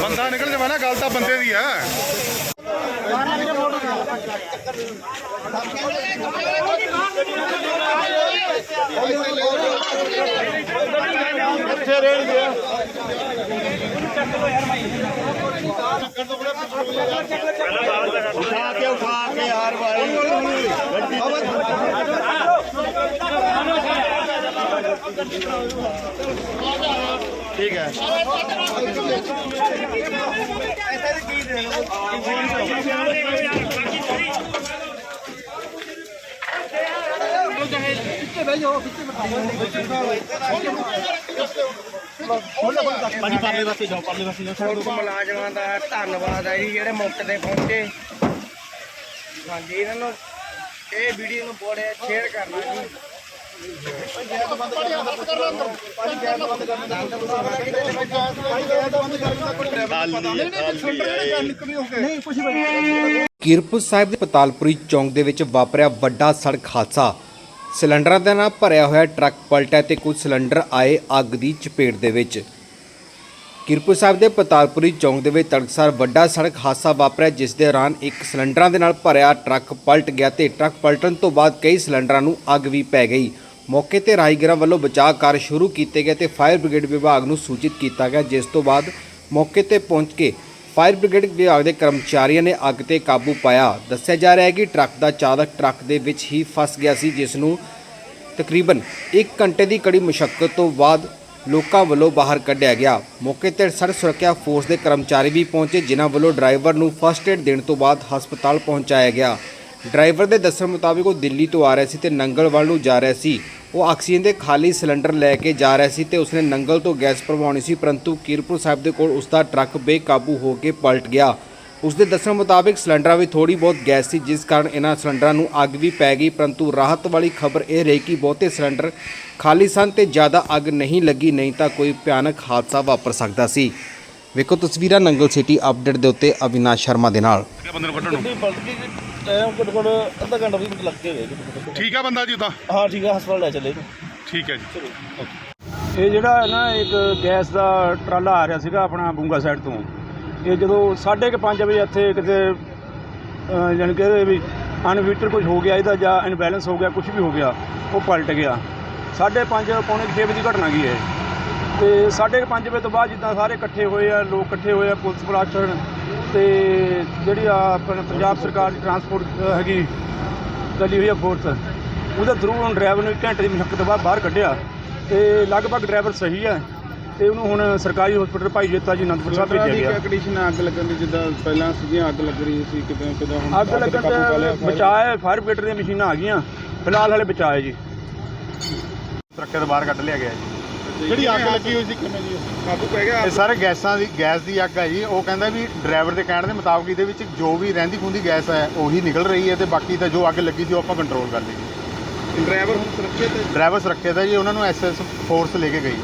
ਬੰਦਾ ਨਿਕਲ ਜਾਵੇ ਨਾ, ਗੱਲ ਤਾਂ ਬੰਦੇ ਦੀ ਆ। ਉਠਾ ਕੇ ਉਠਾ ਕੇ ਯਾਰ ਭਾਈ ਠੀਕ ਹੈ। ਮੁਲਾਜ਼ਮਾਂ ਦਾ ਧੰਨਵਾਦ ਹੈ ਜੀ ਜਿਹੜੇ ਮੌਕੇ ਤੇ ਪਹੁੰਚੇ। ਹਾਂਜੀ ਇਹਨਾਂ ਨੂੰ ਇਹ ਵੀਡੀਓ ਨੂੰ ਬੋੜੇ ਸ਼ੇਅਰ ਕਰਨਾ ਜੀ। ਕਿਰਪੁਰ ਸਾਹਿਬ ਦੇ ਪਤਾਲਪੁਰੀ ਚੌਂਕ ਦੇ ਵਿੱਚ ਵਾਪਰਿਆ ਵੱਡਾ ਸੜਕ ਹਾਦਸਾ। ਸਿਲੰਡਰਾਂ ਦੇ ਨਾਲ ਭਰਿਆ ਹੋਇਆ ਟਰੱਕ ਪਲਟਿਆ ਤੇ ਕੁਝ ਸਿਲੰਡਰ ਆਏ ਅੱਗ ਦੀ ਚਪੇਟ ਦੇ ਵਿੱਚ। ਕਿਰਪੁਰ ਸਾਹਿਬ ਦੇ ਪਤਾਲਪੁਰੀ ਚੌਂਕ ਦੇ ਵਿੱਚ ਤੜਕਸਾਰ ਵੱਡਾ ਸੜਕ ਹਾਦਸਾ ਵਾਪਰਿਆ, ਜਿਸ ਦੇ ਦੌਰਾਨ ਇੱਕ ਸਿਲੰਡਰਾਂ ਦੇ ਨਾਲ ਭਰਿਆ ਟਰੱਕ ਪਲਟ ਗਿਆ ਤੇ ਟਰੱਕ ਪਲਟਣ ਤੋਂ ਬਾਅਦ ਕਈ ਸਿਲੰਡਰਾਂ ਨੂੰ ਅੱਗ ਵੀ ਪੈ ਗਈ। ਮੌਕੇ ਤੇ ਰਾਹਗੀਰਾਂ ਵੱਲੋਂ ਬਚਾਅ ਕਾਰਜ ਸ਼ੁਰੂ ਕੀਤੇ ਗਏ ਤੇ ਫਾਇਰ ਬ੍ਰਿਗੇਡ ਵਿਭਾਗ ਨੂੰ ਸੂਚਿਤ ਕੀਤਾ ਗਿਆ, ਜਿਸ ਤੋਂ ਬਾਅਦ ਮੌਕੇ ਤੇ ਪਹੁੰਚ ਕੇ ਫਾਇਰ ਬ੍ਰਿਗੇਡ ਵਿਭਾਗ ਦੇ ਕਰਮਚਾਰੀਆਂ ਨੇ ਅੱਗ ਤੇ ਕਾਬੂ ਪਾਇਆ। ਦੱਸਿਆ ਜਾ ਰਿਹਾ ਹੈ ਕਿ ਟਰੱਕ ਦਾ ਚਾਲਕ ਟਰੱਕ ਦੇ ਵਿੱਚ ਹੀ ਫਸ ਗਿਆ ਸੀ, ਜਿਸ ਨੂੰ ਤਕਰੀਬਨ 1 ਘੰਟੇ ਦੀ ਕੜੀ ਮੁਸ਼ਕਲ ਤੋਂ ਬਾਅਦ ਲੋਕਾਂ ਵੱਲੋਂ ਬਾਹਰ ਕੱਢਿਆ ਗਿਆ। ਮੌਕੇ ਤੇ ਸੜਕ ਸੁਰੱਖਿਆ ਫੋਰਸ ਦੇ ਕਰਮਚਾਰੀ ਵੀ ਪਹੁੰਚੇ, ਜਿਨ੍ਹਾਂ ਵੱਲੋਂ ਡਰਾਈਵਰ ਨੂੰ ਫਸਟ ਏਡ ਦੇਣ ਤੋਂ ਬਾਅਦ ਹਸਪਤਾਲ ਪਹੁੰਚਾਇਆ ਗਿਆ। ਡਰਾਈਵਰ ਦੇ ਦੱਸਣ ਮੁਤਾਬਿਕ ਉਹ ਦਿੱਲੀ ਤੋਂ ਆ ਰਿਹਾ ਸੀ ਤੇ ਨੰਗਲ ਵੱਲ ਨੂੰ ਜਾ ਰਿਹਾ ਸੀ। ਉਹ ਆਕਸੀਜਨ ਦੇ ਖਾਲੀ ਸਿਲੰਡਰ ਲੈ ਕੇ ਜਾ ਰਿਹਾ ਸੀ ਤੇ ਉਸਨੇ ਨੰਗਲ ਤੋਂ ਗੈਸ ਭਰਵਾਉਣੀ ਸੀ ਪਰੰਤੂ ਕੀਰਪੁਰ ਸਾਹਿਬ ਦੇ ਕੋਲ ਉਸਦਾ ਟਰੱਕ ਬੇਕਾਬੂ ਹੋ ਕੇ ਪਲਟ ਗਿਆ। ਉਸ ਦੇ ਦੱਸਣ ਮੁਤਾਬਿਕ ਸਿਲੰਡਰਾਂ ਵਿੱਚ ਥੋੜੀ ਬਹੁਤ ਗੈਸ ਸੀ ਜਿਸ ਕਾਰਨ ਇਹਨਾਂ ਸਿਲੰਡਰਾਂ ਨੂੰ ਅੱਗ ਵੀ ਪੈ ਗਈ ਪਰੰਤੂ ਰਾਹਤ ਵਾਲੀ ਖਬਰ ਇਹ ਰਹੀ ਕਿ ਬਹੁਤੇ ਸਿਲੰਡਰ ਖਾਲੀ ਸਨ ਤੇ ਜ਼ਿਆਦਾ ਅੱਗ ਨਹੀਂ ਲੱਗੀ ਨਹੀਂ ਤਾਂ ਕੋਈ ਭਿਆਨਕ ਹਾਦਸਾ ਵਾਪਰ ਸਕਦਾ ਸੀ। ਵੇਖੋ ਤਸਵੀਰਾਂ ਨੰਗਲ ਸਿਟੀ ਅਪਡੇਟ ਦੇ ਉੱਤੇ ਅਵਿਨਾਸ਼ ਸ਼ਰਮਾ ਦੇ ਨਾਲ। ਬੰਦੇ ਨੂੰ ਕੱਢਣ ਨੂੰ? ਗੱਡੀ ਪਲਟ ਗਈ ਟਾਈਮ ਘੱਟੋ ਘੱਟ ਅੱਧਾ ਘੰਟਾ ਵੀ ਮਿੰਟ ਲੱਗ ਕੇ ਗਏ ਜੀ। ਠੀਕ ਆ ਬੰਦਾ ਜੀ ਉਦਾਂ ਹਾਂ ਠੀਕ ਹੈ ਹਸਪਤਾਲ ਲੈ ਚੱਲੇ ਠੀਕ ਹੈ ਜੀ। ਇਹ ਜਿਹੜਾ ਨਾ ਇੱਕ ਗੈਸ ਦਾ ਟਰਾਲਾ ਆ ਰਿਹਾ ਸੀਗਾ ਆਪਣਾ ਬੁੰਗਾ ਸਾਈਡ ਤੋਂ। ਇਹ ਜਦੋਂ 5:30 ਵਜੇ ਇੱਥੇ ਕਿਤੇ ਅਹ, ਜਾਣੀ ਕਿ ਇਹਦੇ ਵੀ ਅਨਵੀਟਰ ਕੁਝ ਹੋ ਗਿਆ ਇਹਦਾ ਜਾਂ ਇਨਬੈਲੈਂਸ ਹੋ ਗਿਆ ਕੁਝ ਵੀ ਹੋ ਗਿਆ ਉਹ ਪਲਟ ਗਿਆ। 5:30 ਪੌਣੇ 6 ਵਜੇ ਦੀ ਘਟਨਾ ਗਈ ਹੈ? ਤੇ 5:30 ਵਜੇ ਤੋਂ ਬਾਅਦ ਜਿੱਦਾਂ ਸਾਰੇ ਇਕੱਠੇ ਹੋਏ ਆ ਲੋਕ ਇਕੱਠੇ ਹੋਏ ਆ ਪੁਲਿਸ ਪ੍ਰਸ਼ਾਸਨ ਤੇ ਜਿਹੜੀ ਆ ਆਪਣਾ ਪੰਜਾਬ ਸਰਕਾਰ ਦੀ ਟਰਾਂਸਪੋਰਟ ਹੈਗੀ ਚੱਲੀ ਹੋਈ ਆ ਫੋਰਸ ਉਹਦਾ ਥਰੂ ਹੁਣ ਡਰਾਈਵਰ ਨੂੰ ਇੱਕ ਘੰਟੇ ਦੀ ਮੁਸ਼ਕਲ ਤੋਂ ਬਾਅਦ ਬਾਹਰ ਕੱਢਿਆ ਤੇ ਲਗਭਗ ਡਰਾਈਵਰ ਸਹੀ ਹੈ ਤੇ ਉਹਨੂੰ ਹੁਣ ਸਰਕਾਰੀ ਹਸਪੀਟਲ ਭਾਈ ਜੇਤਾ ਜੀ ਅਨੰਦਪੁਰ ਸਾਹਿਬ ਭੇਜਿਆ ਗਿਆ। ਕੰਡੀਸ਼ਨ ਅੱਗ ਲੱਗਣ ਦੀ? ਜਿੱਦਾਂ ਪਹਿਲਾਂ ਸੀਗੀਆਂ ਅੱਗ ਲੱਗ ਰਹੀ ਸੀ ਕਿਤੇ ਕਿਤੇ ਹੁਣ ਅੱਗ ਲੱਗਣ ਤੇ ਬਚਾਅ ਫਾਇਰ ਬ੍ਰਿਗੇਡ ਦੀਆਂ ਮਸ਼ੀਨਾਂ ਆ ਗਈਆਂ ਫਿਲਹਾਲ ਹਲੇ ਬਚਾਅ ਹੈ ਜੀ। ਟਰੱਕੇ ਤੋਂ ਬਾਹਰ ਕੱਢ ਲਿਆ ਗਿਆ ਜੀ। ਜਿਹੜੀ ਅੱਗ ਲੱਗੀ ਹੋਈ ਸੀ ਕਿਵੇਂ ਜੀ ਕਾਬੂ ਪੈ ਗਿਆ। ਇਹ ਸਾਰੇ ਗੈਸਾਂ ਦੀ ਗੈਸ ਦੀ ਅੱਗ ਹੈ ਜੀ। ਉਹ ਕਹਿੰਦਾ ਵੀ ਡਰਾਈਵਰ ਦੇ ਕਹਿਣ ਦੇ ਮੁਤਾਬਕ ਇਹਦੇ ਵਿੱਚ ਜੋ ਵੀ ਰਹਿੰਦੀ ਖੁੰਦੀ ਗੈਸ ਹੈ ਉਹੀ ਨਿਕਲ ਰਹੀ ਹੈ ਤੇ ਬਾਕੀ ਤਾਂ ਜੋ ਅੱਗ ਲੱਗੀ ਸੀ ਉਹ ਆਪਾਂ ਕੰਟਰੋਲ ਕਰ ਲਈ। ਡਰਾਈਵਰ ਹੁਣ ਸੁਰੱਖਿਅਤ ਹੈ ਡਰਾਈਵਰ ਸੁਰੱਖਿਅਤ ਹੈ ਜੀ। ਉਹਨਾਂ ਨੂੰ ਐਸਐਸ ਫੋਰਸ ਲੈ ਕੇ ਗਈ।